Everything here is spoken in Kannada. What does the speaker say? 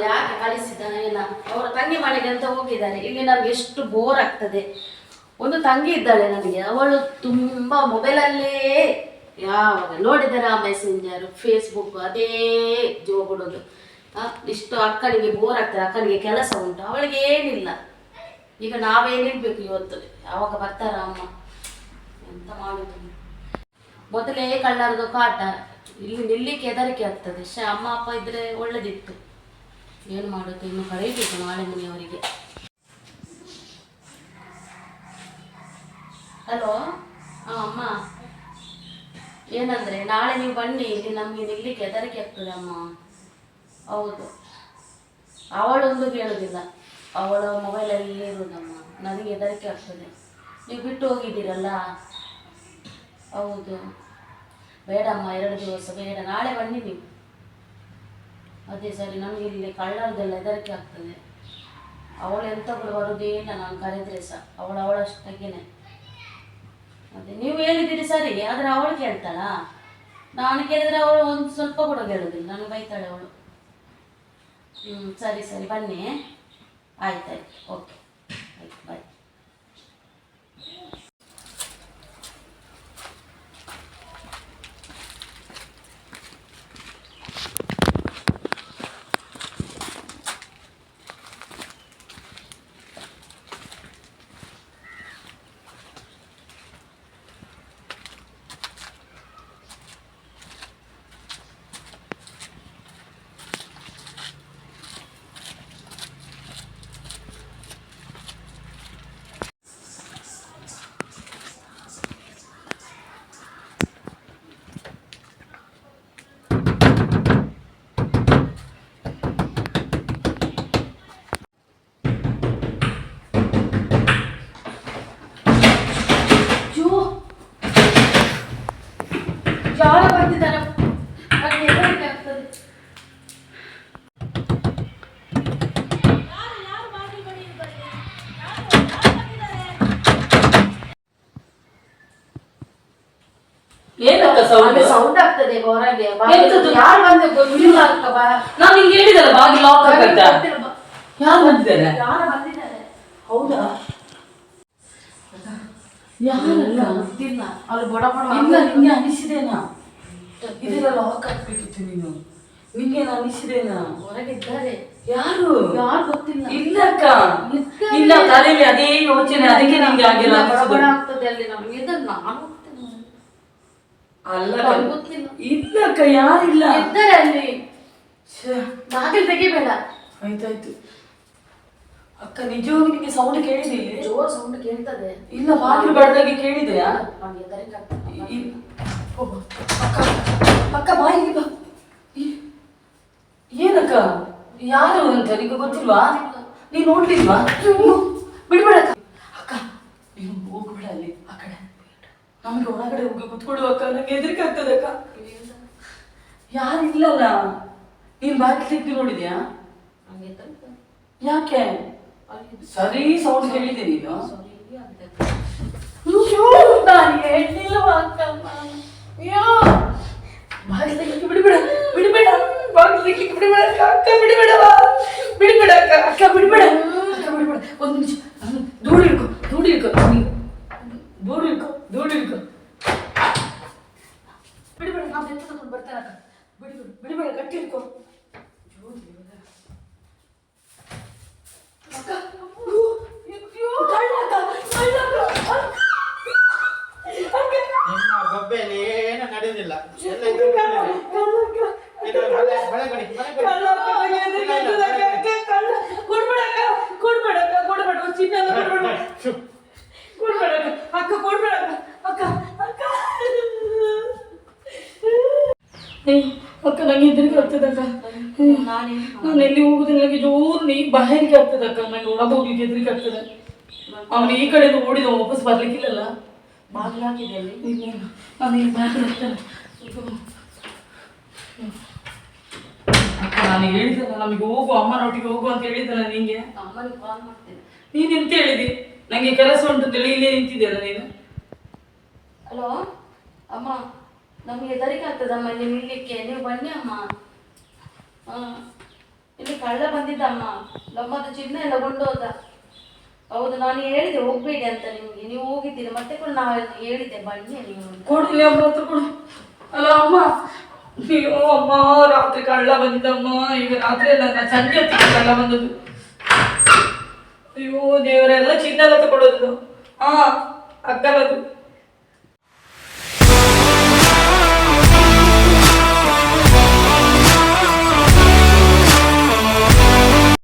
ಯಾಕೆ ಕಳಿಸಿದ್ದಾನೆ ಅವರ ತಂಗಿ ಮನೆಗೆ ಅಂತ ಹೋಗಿದ್ದಾರೆ. ಇಲ್ಲಿ ನಮ್ಗೆ ಎಷ್ಟು ಬೋರ್ ಆಗ್ತದೆ. ಒಂದು ತಂಗಿ ಇದ್ದಾಳೆ ನನಗೆ ಅವಳು ತುಂಬಾ ಮೊಬೈಲಲ್ಲೇ ಯಾವಾಗ ನೋಡಿದ್ದಾರೆ ಆ ಮೆಸೆಂಜರ್ ಫೇಸ್ಬುಕ್ ಅದೇ ಜೋಬಿಡೋದು ಇಷ್ಟು ಅಕ್ಕನಿಗೆ ಬೋರ್ ಆಗ್ತದೆ. ಅಕ್ಕನಿಗೆ ಕೆಲಸ ಉಂಟು. ಅವಳಿಗೆ ಏನಿಲ್ಲ. ಈಗ ನಾವೇನಿರ್ಬೇಕು ಇವತ್ತು? ಯಾವಾಗ ಬರ್ತಾರ ಅಮ್ಮ? ಎಂತ ಮಾಡುದು? ಮೊದಲೇ ಕಳ್ಳರದು ಕಾಟ. ಇಲ್ಲಿ ನಿಲ್ಲಿಕ್ಕೆ ಹೆದರಿಕೆ ಆಗ್ತದೆ. ಅಮ್ಮ, ಅಪ್ಪ ಇದ್ರೆ ಒಳ್ಳೆದಿತ್ತು. ಏನು ಮಾಡೋದು ಇನ್ನು ಕರೀಬೇಕು ನಾಳೆ ಮನೆಯವರಿಗೆ. ಹಲೋ? ಹಾಂ ಅಮ್ಮ. ಏನಂದ್ರೆ, ನಾಳೆ ನೀವು ಬನ್ನಿ, ಇಲ್ಲಿ ನಮಗೆ ನಿಲ್ಲಿಕ್ಕೆ ಹೆದರಿಕೆ ಆಗ್ತದೆ ಅಮ್ಮ. ಹೌದು. ಅವಳೊಂದು ಕೇಳೋದಿಲ್ಲ ಅವಳ ಮೊಬೈಲಲ್ಲಿ ಇರೋದಮ್ಮ. ನನಗೆ ಹೆದರಿಕೆ ಆಗ್ತದೆ. ನೀವು ಬಿಟ್ಟು ಹೋಗಿದ್ದೀರಲ್ಲ? ಹೌದು. ಬೇಡಮ್ಮ, ಎರಡು ದಿವಸ ಬೇಡ. ನಾಳೆ ಬನ್ನಿ ನೀವು. ಅದೇ ಸರಿ, ನಮಗೆ ಇಲ್ಲಿ ಕಳ್ಳರದೆಲ್ಲ ಹೆದರಿಕೆ ಆಗ್ತದೆ. ಅವಳು ಎಂಥಗಳು ಬರೋದೇ ಇಲ್ಲ, ನಾನು ಕರೆದ್ರೆ ಸಹ ಅವಳು ಅವಳಷ್ಟಕ್ಕೇನೆ ಮತ್ತೆ ನೀವು ಹೇಳಿದ್ದೀರಿ ಸರಿ, ಆದರೆ ಅವಳು ಕೇಳ್ತಾಳ? ನಾನು ಕೇಳಿದ್ರೆ ಅವಳು ಒಂದು ಸ್ವಲ್ಪ ಕೂಡ ಕೇಳೋದಿಲ್ಲ ನನಗೆ ಬೈತಾಳೆ ಅವಳು. ಹ್ಞೂ ಸರಿ ಸರಿ, ಬನ್ನಿ. ಆಯ್ತಾಯ್ತು, ಓಕೆ. ಆಯ್ತು ಬಾಯ್ ಅಯ್ಯೋ ಯಾರ ಬಂದಿದ್ದಾರೆ ನನಗೆ ಹೆದರಿಕೆ ಆಗ್ತದೆ ಏನಕ್ಕ ಸೌಂಡ್ ಸೌಂಡ್ ಆಗ್ತದೆ ಹೊರಗೆ ಎಂತದು? ಯಾರು ಬಂದ ಗೊತ್ತಿಲ್ಲ ಅಕ್ಕ ಬಾ ನಾನು ನಿಂಗೆ ಹೇಳಿದಲ್ಲ ಬಾಗಿ ಲಾಕ್ ಆಗತ್ತ ಗೊತ್ತಿಲ್ಲ ಬಾ. ಯಾರು ಬಂದಿದ್ದಾರೆ ಯಾರು ಬಂದಿದ್ದಾರೆ ಹೌದಾ ಯಾರಲ್ಲ ಗೊತ್ತಿಲ್ಲ ಅಲ್ಲಿ ಬಡ ಬಡ ಇಲ್ಲ ನಿಂಗೆ ಅನಿಸಿದೇನಾ ಇದೆಲ್ಲ ಲಾಕ್ ಆಗ್ಬೇಕಿತ್ತು ನೀನು. ನಿಂಗೆ ಅನಿಸಿದೇನಾ ಹೊರಗಿದ್ದಾರೆ. ಯಾರು? ಯಾರು ಗೊತ್ತಿಲ್ಲ. ಇಲ್ಲ ಅಕ್ಕ. ಇಲ್ಲ ತಲೆಯಲ್ಲಿ ಅದೇ ಯೋಚನೆ ಅದಕ್ಕೆ ನಿಂಗೆ ಆಗಿಲ್ಲ ಇಲ್ಲ, ಆಗ್ತದೆ ಅಲ್ಲಿ ನಮ್ಗೆ. ನಾನು ಅಲ್ಲ ಗೊತ್ತಿಲ್ಲ ಇಲ್ಲ ಅಕ್ಕ ಯಾರಿಲ್ಲ ಇದ್ದಾರೆ ಅಲ್ಲಿ. ಬಾಗಿಲು ತೆಗಿಬೇಡ. ಆಯ್ತಾಯ್ತು. ಅಕ್ಕ ನಿಜವಾಗಿ ನಿಮಗೆ ಸೌಂಡ್ ಕೇಳಿದೆ ಇಲ್ಲಿ? ಜೋರ್ ಸೌಂಡ್ ಕೇಳ್ತದೆ. ಇಲ್ಲ ಬಾಗಿಲು ಬಡ್ದಾಗೆ ಕೇಳಿದೆಯಾ? ನಮ್ಗೆ ಹೆದರಿಕೆ ಆಗ್ತದೆ ಅಕ್ಕ ಅಕ್ಕ ಬಾ ಇಲ್ಲಿ ಬಾ ಏನಕ್ಕ? ಯಾರು ಅಂತ ನಿಂಗೆ ಗೊತ್ತಿಲ್ವಾ? ನೀ ನೋಡ್ಲಿಲ್ವಾ? ಬಿಡ್ಬೇಡ ಅಕ್ಕ. ನೀನು ಹೋಗ್ಬೇಡ ಅಲ್ಲಿ ಆ ಕಡೆ. ನಮ್ಗೆ ಒಳಗಡೆ ಹೋಗಿ ಕುತ್ಕೊಡು ಅಕ್ಕ ನಂಗೆ ಹೆದರಿಕೆ ಆಗ್ತದೆ ಅಕ್ಕ. ಯಾರು ಇಲ್ಲಲ್ಲ? ನೀನ್ ಬಾಕಿ ನೋಡಿದ್ಯಾ? ಯಾಕೆ? ಸರಿ ಸೌಂಡ್ ಕೇಳಿದೆ ನೀನು. ನಾನು ಹೇಳಿಲ್ವಾ ಅಕ್ಕಮ್ಮ? ಅಯ್ಯೋ ಬಾಗಿಲು ತೆಗಿಲಿಕ್ಕೆ ಬಿಡಬೇಡ ಬಿಡಬೇಡ ಬಾಗಿಲು ತೆಗಿಲಿಕ್ಕೆ ಬಿಡಬೇಡ ಅಕ್ಕ ಅಕ್ಕ ಬಿಡಬೇಡವಾ ಬಿಡಬೇಡ ಅಕ್ಕ ಅಕ್ಕ ಬಿಡಬೇಡ ಅಕ್ಕ ಬಿಡಬೇಡ ಒಂದು ನಿಮಿಷ ನಾನು ದೂರ ಇಡ್ಕೊ ದೂರ ಇಡ್ಕೊ ನೀನು ದೂರ ಇಡ್ಕೊ ದೂರ ಇಡ್ಕೊ ಬಿಡಬೇಡ ನಾವು ಎಂತ ತಗೊಂಡು ಬರ್ತಾರೆ ಅಕ್ಕ ಬಿಡಬೇಡ ಬಿಡಬೇಡ ಗಟ್ಟಿ ಇಡ್ಕೊ ಅಯ್ಯೋ ದೇವ್ರೇ. ಅಕ್ಕ ಅಯ್ಯೋ, ಅಯ್ಯೋ, ಕಳ್ಳ ಅಕ್ಕ, ಕಳ್ಳ ಅಕ್ಕ. ಅಕ್ಕ. ನಿಮ್ಮ ಗಬ್ಬೆಯಲ್ಲಿ ಏನು ನಡೆಯುವುದಿಲ್ಲ ಎಲ್ಲ ಇದ್ರ ಮೇಲೆ ಇದೆ. ಇದು ಮಳೆ ಮಳೆ ಕಡಿ ಮಳೆ ಕಡಿ. ಕಳ್ಳ ಅಕ್ಕ, ನಂಗೆ ಹೆದರಿಕೆ ಆಗ್ತದೆ ಅಕ್ಕ, ಅಕ್ಕ, ಕಳ್ಳ. ಕೊಡ್ಬೇಡ ಅಕ್ಕ, ಕೊಡ್ಬೇಡ ಅಕ್ಕ, ಕೊಡ್ಬೇಡ, ಒಂದ್ ಚಿನ್ನ ಎಲ್ಲ ಕೊಡ್ಬೇಡ. ಶು. ಕೊಡ್ಬೇಡ ಅಕ್ಕ, ಅಕ್ಕ, ಕೊಡ್ಬೇಡ ಅಕ್ಕ, ಅಕ್ಕ, ಅಕ್ಕ. ಏ, ಅಕ್ಕ ನಂಗೆ ಹೆದರಿಕೆ ಆಗ್ತದಕ್ಕ ನಾನೇ ಎಲ್ಲಿ ಹೋಗುದಿಲ್ಲ ನನಗೆ ಜೋರು ನೀ ಬಾಹ್ಯಕ್ಕೆ ಆಗ್ತದಕ್ಕ ನಾನು ನಂಗೆ ಒಳಗೆ ಹೋಗ್ಲಿಕ್ಕೆ ಹೆದರಿಕೆ ಆಗ್ತದೆ. ಅವನು ಈ ಕಡೆ ಓಡಿದ ವಾಪಸ್ ಬರ್ಲಿಕ್ಕಿಲ್ಲಲ್ಲ. ಅವನಿಗೆ. ನಾನು ಬಾಗಿಲು ಹೇಳಿದ್ದಲ್ಲ ನಮಗೆ ಹೋಗು ಅಮ್ಮನೊಟ್ಟಿಗೆ ಹೋಗು ಅಂತ ಹೇಳಿದ್ದಲ್ಲ ನಿಂಗೆ. ಅಮ್ಮನಿಗೆ ಕಾಲ್ ಮಾಡ್ತೇನೆ. ನೀನು ಎಂತ ಹೇಳಿದಿ? ನಂಗೆ ಕೆಲಸ ಉಂಟು ಅಂತೇಳಿ ಇಲ್ಲೇ ನಿಂತಿದ್ದೀಯಲ್ಲ ನೀನು? ಹಲೋ? ಅಮ್ಮ ನಮಗೆ ಹೆದರಿಕೆ ಆಗ್ತದಮ್ಮ ಇಲ್ಲಿ ಇಲ್ಲಿಕ್ಕೆ ನೀವು ಬನ್ನಿ, ಅಮ್ಮ. ಇಲ್ಲಿ ಕಳ್ಳ ಬಂದಿದ್ದಮ್ಮ ನಮ್ಮದು ಚಿನ್ನ ಎಲ್ಲ ಕೊಂಡೋದ. ಹೌದು, ನಾನು ಹೇಳಿದೆ, ಹೋಗ್ಬೇಡಿ ಅಂತ ನಿಮ್ಗೆ. ನೀವು ಹೋಗಿದ್ದೀರಿ, ಮತ್ತೆ ಕೂಡ ನಾವು ಹೇಳಿದ್ದೆ, ಬನ್ನಿ ನೀವು ಅಮ್ಮ ಹತ್ರ ಕೊಡು. ಅಲ್ಲ, ಅಮ್ಮ. ಅಯ್ಯೋ, ಅಮ್ಮ, ರಾತ್ರಿ ಕಳ್ಳ ಬಂದಿದ್ದಮ್ಮ. ಈಗ ರಾತ್ರಿ ಎಲ್ಲ ಸಂಜೆ ಕಳ್ಳ ಬಂದದ್ದು. ಅಯ್ಯೋ ದೇವರೆಲ್ಲ ಚಿನ್ನ ಎಲ್ಲ ತಗೊಳ್ಳೋದು ಹಾ ಅಕ್ಕನದು.